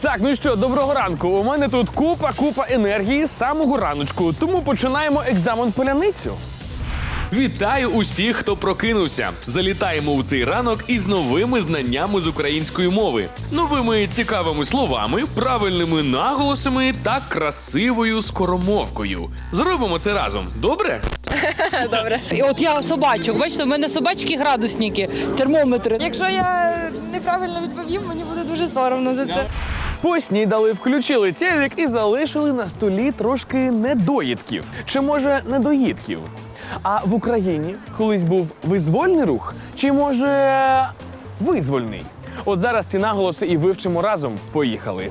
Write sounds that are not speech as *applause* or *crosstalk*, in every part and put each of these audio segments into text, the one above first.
Так, ну що, доброго ранку. У мене тут купа, купа енергії з самого раночку. Тому починаємо екзамен поляницю. Вітаю усіх, хто прокинувся. Залітаємо у цей ранок із новими знаннями з української мови, новими цікавими словами, правильними наголосами та красивою скоромовкою. Зробимо це разом. Добре? *laughs* Добре. І от я собачок, бачите, в мене собачки градусники, термометри. Якщо я неправильно відповім, мені буде дуже соромно за це. Поснідали, включили телек і залишили на столі трошки недоїдків. Чи може недоїдків? А в Україні колись був визвольний рух, чи може визвольний? От зараз ці наголоси і вивчимо разом. Поїхали.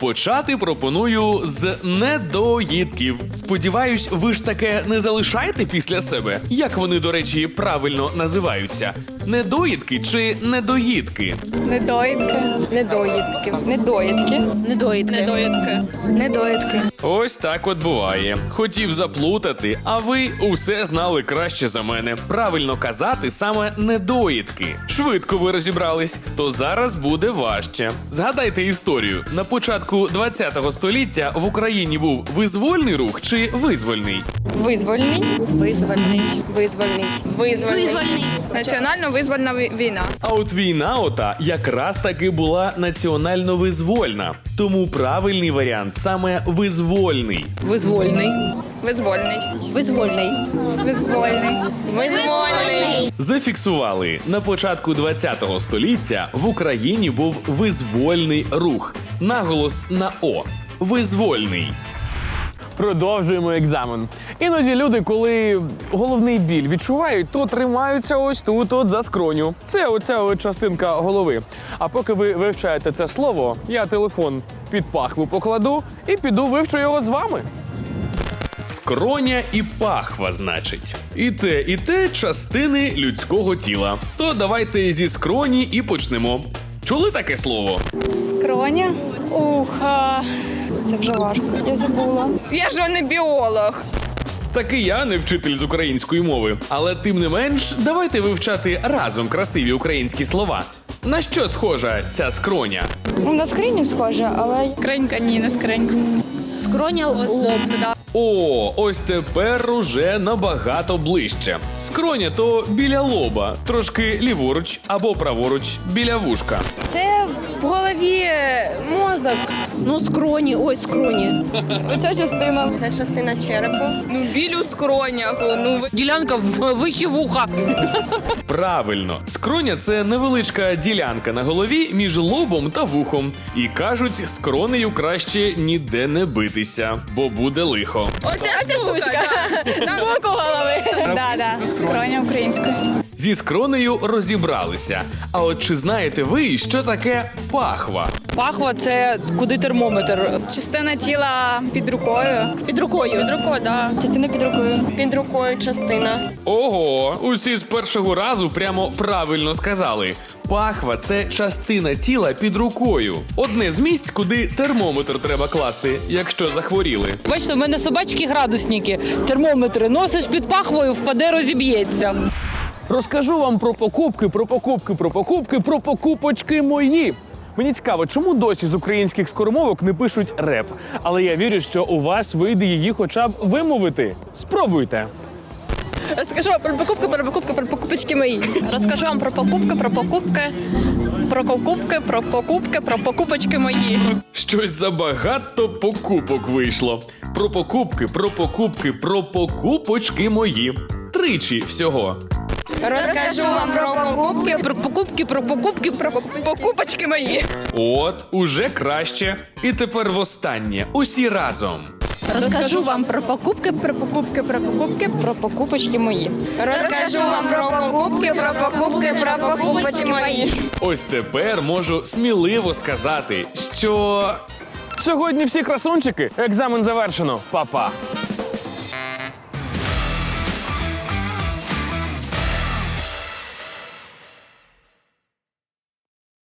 Почати пропоную з недоїдків. Сподіваюсь, ви ж таке не залишаєте після себе. Як вони, до речі, правильно називаються? Недоїдки чи недоїдки? Недоїдки. Недоїдки. Недоїдки. Недоїдки. Недоїдки. Недоїдки. Ось так от буває. Хотів заплутати, а ви усе знали краще за мене. Правильно казати саме недоїдки. Швидко ви розібрались, то зараз буде важче. Згадайте історію. На початку 20-го століття в Україні був визвольний рух чи визвольний? Визвольний. Визвольний. Визвольний. Визвольний. Національно визвольна війна. А от війна ота якраз таки була національно-визвольна. Тому правильний варіант саме визвольний. Визвольний. Визвольний. Визвольний. Визвольний. Визвольний. Зафіксували на початку 20-го століття в Україні був визвольний рух. Наголос на О. Визвольний. Продовжуємо екзамен. Іноді люди, коли головний біль відчувають, то тримаються ось тут, от за скроню. Це оця от частинка голови. А поки ви вивчаєте це слово, я телефон під пахву покладу і піду вивчу його з вами. Скроня і пахва, значить. І те, і те частини людського тіла. То давайте зі скроні і почнемо. Чули таке слово? Скроня. Ух. Це вже важко. Я забула. Я ж не біолог. Так і я не вчитель з української мови. Але тим не менш, давайте вивчати разом красиві українські слова. На що схожа ця скроня? Ну, на скриню схожа, але. Скринька, ні, не скринька. Скроня лоб. О, ось тепер уже набагато ближче. Скроня то біля лоба, трошки ліворуч або праворуч біля вушка. Це в голові мозок. Ну, скроні, ось скроні. *laughs* Оця частина. Це частина черепу. Ну, біль у скронях. Ну, Ділянка в вище вуха. *laughs* Правильно, скроня це невеличка ділянка на голові між лобом та вухом. І кажуть, скронею краще ніде не битися, бо буде лихо. Оця штучка. З боку голови. Да, да. Скроня українською. Зі скронею розібралися. А от чи знаєте ви, що таке пахва? Пахва це куди термометр. Частина тіла під рукою. Під рукою. Під рукою, да. Частина під рукою. Під рукою частина. Ого, усі з першого разу прямо правильно сказали. Пахва це частина тіла під рукою. Одне з місць, куди термометр треба класти, якщо захворіли. Бачите, в мене собачки градусники, термометри. Носиш під пахвою, впаде, розіб'ється. Розкажу вам про покупки, про покупки, про покупки, про покупочки мої. Мені цікаво, чому досі з українських скоромовок не пишуть реп. Але я вірю, що у вас вийде її хоча б вимовити. Спробуйте. Розкажу вам про покупки, про покупки, про покупочки мої. Розкажу вам про покупки, про покупки, про покупки, про покупки, про покупочки мої. Щось забагато покупок вийшло. Про покупки, про покупки, про покупочки мої. Тричі всього. Розкажу вам про покупки, Про покупки, про покупки, про покупочки мої. От, уже краще. І тепер востаннє. Усі разом. Розкажу вам про покупки, Про покупки, про покупки, про покупочки мої. розкажу вам про покупки, про покупки, про покупочки мої. Ось тепер можу сміливо сказати, що. Сьогодні всі красунчики. Екзамен завершено. Па-па.